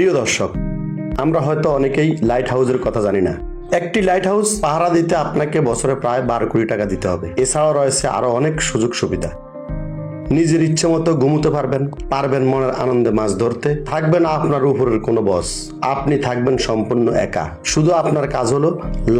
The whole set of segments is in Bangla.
প্রিয় দর্শক, আমরা হয়তো অনেকেই লাইট হাউসের কথা জানি না। একটি লাইট হাউস পাহারা দিতে আপনাকে বছরে প্রায় বারো কোটি টাকা দিতে হবে। এছাড়াও রয়েছে আরও অনেক সুযোগ সুবিধা। নিজের ইচ্ছে মতো ঘুমোতে পারবেন পারবেন মনের আনন্দে মাছ ধরতে, থাকবেন আপনার উপরের কোনো বস আপনি থাকবেন সম্পূর্ণ একা। শুধু আপনার কাজ হলো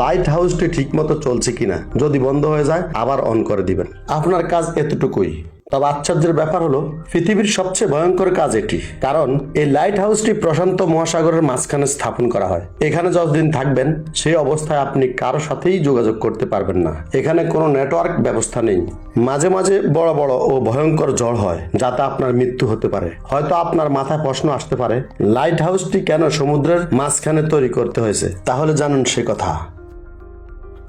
লাইট হাউসটি ঠিকমতো চলছে কিনা, যদি বন্ধ হয়ে যায়, আবার অন করে দিবেন। আপনার কাজ এতটুকুই। তবে আশ্চর্যের ব্যাপার হলো, পৃথিবীর সবচেয়ে ভয়ঙ্কর কাজ এটি, কারণ এই লাইট হাউসটি প্রশান্ত মহাসাগরের মাঝখানে স্থাপন করা হয়। এখানে যতদিন থাকবেন, সেই অবস্থায় আপনি কারও সাথেই যোগাযোগ করতে পারবেন না। এখানে কোনো নেটওয়ার্ক ব্যবস্থা নেই। মাঝে মাঝে বড় বড় ও ভয়ঙ্কর ঝড় হয়, যাতে আপনার মৃত্যু হতে পারে। হয়তো আপনার মাথায় প্রশ্ন আসতে পারে লাইট হাউসটি কেন সমুদ্রের মাঝখানে তৈরি করতে হয়েছে? তাহলে জানুন সে কথা।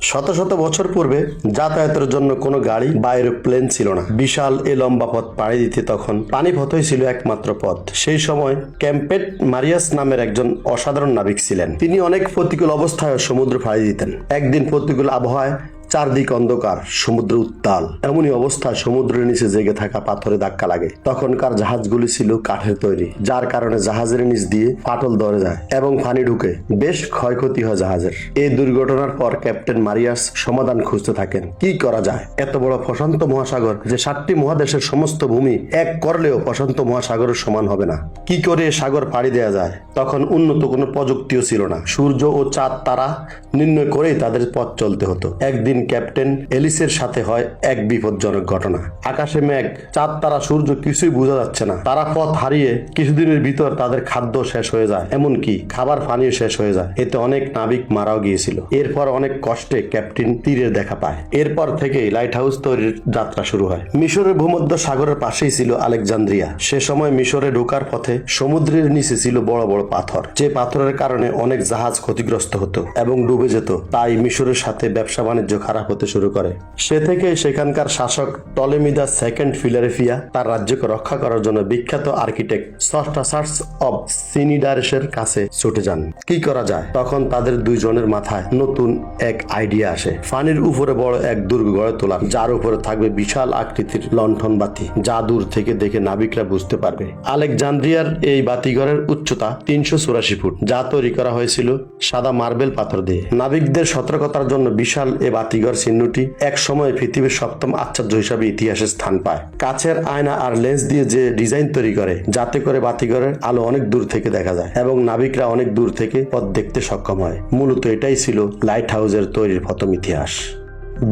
শত শত বছর পূর্বে যাতায়াতের জন্য কোনো গাড়ি বা এরোপ্লেন ছিল না। বিশাল এ লম্বা পথ পাড়ি দিতে তখন পানি পথই ছিল একমাত্র পথ। সেই সময় ক্যাম্পেট মারিয়াস নামের একজন অসাধারণ নাবিক ছিলেন। তিনি অনেক প্রতিকূল অবস্থায় সমুদ্র পাড়ি দিতেন। একদিন প্রতিকূল আবহাওয়ায় চারদিক অন্ধকার, সমুদ্র উত্তাল। এমনই অবস্থায় সমুদ্রের নিচে জেগে থাকা পাথরে ধাক্কা লাগে। তখনকার জাহাজগুলি ছিল কাঠের তৈরি, যার কারণে জাহাজের নিচ দিয়ে ফাটল ধরে যায় এবং পানি ঢুকে। বেশ ক্ষয়ক্ষতি হয় জাহাজের। এই দুর্ঘটনার পর ক্যাপ্টেন মারিয়াস সমাধান খুঁজতে থাকেন। কি করা যায়? এত বড় প্রশান্ত মহাসাগর যে সাতটি মহাদেশের সমস্ত ভূমি এক করলেও প্রশান্ত মহাসাগরের সমান হবে না। কি করে সাগর পাড়ি দেওয়া যায়? তখন উন্নত কোনো প্রযুক্তিও ছিল না। সূর্য ও চাঁদ তারা নির্ণয় করেই তাদের পথ চলতে হতো। একদিন ক্যাপ্টেন এলিসের সাথে হয় এক বিপজ্জনক ঘটনা। আকাশে মেঘ, চাঁদ, তারা, সূর্য কিছুই বোঝা যাচ্ছে না। তারা পথ হারিয়ে কিছুদিনের ভিতর তাদের খাদ্য শেষ হয়ে যায়, এমনকি খাবার পানিও শেষ হয়ে যায়। এতে অনেক নাবিক মারাও গিয়েছিল। এরপর অনেক কষ্টে ক্যাপ্টেন তীরের দেখা পায়। এরপর থেকেই লাইট হাউস তৈরির যাত্রা শুরু হয়। মিশরের ভূমধ্য সাগরের পাশেই ছিল আলেকজান্দ্রিয়া। সে সময় মিশরে ঢোকার পথে সমুদ্রের নিচে ছিল বড় বড় পাথর। যে পাথরের কারণে অনেক জাহাজ ক্ষতিগ্রস্ত হতো এবং ডুবে যেত, তাই মিশরের সাথে ব্যবসা বাণিজ্য খারাপ হতে শুরু করে। সে থেকে সেখানকার শাসক টলেমিদা সেকেন্ড ফিলারেফিয়া তার রাজ্যকে রক্ষা করার জন্য বিখ্যাত আর্কিটেক্ট সস্টাসার্স অব সিনিডারেসের কাছে ছুটে যান। কি করা যায়? তখন তাদের দুইজনের মাথায় নতুন এক আইডিয়া আসে। ফানির উপরে বড় এক দুর্গ গড়ে তোলা, যার উপরে থাকবে বিশাল আকৃতির লণ্ঠন বাতি, যা দূর থেকে দেখে নাবিকরা বুঝতে পারবে। আলেকজান্দ্রিয়ার এই বাতিঘরের উচ্চতা তিনশো চুরাশি ফুট, যা তৈরি করা হয়েছিল সাদা মার্বেল পাথর দিয়ে। নাবিকদের সতর্কতার জন্য বিশাল এ বাতিঘর চিহ্নটি এক সময় পৃথিবীর সপ্তম আশ্চর্য হিসাবে ইতিহাসে স্থান পায়। কাছের আয়না আর লেন্স দিয়ে যে ডিজাইন তৈরি করে, যাতে করে বাতিঘরের আলো অনেক দূর থেকে দেখা যায় এবং নাবিকরা অনেক দূর থেকে পথ দেখতে সক্ষম হয়। মূলত এটাই ছিল লাইট হাউসের তৈরির প্রথম ইতিহাস।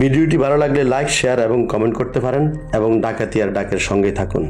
ভিডিওটি ভালো লাগলে লাইক, শেয়ার এবং কমেন্ট করতে পারেন এবং ডাকাতিয়ার ডাকের সঙ্গে থাকুন।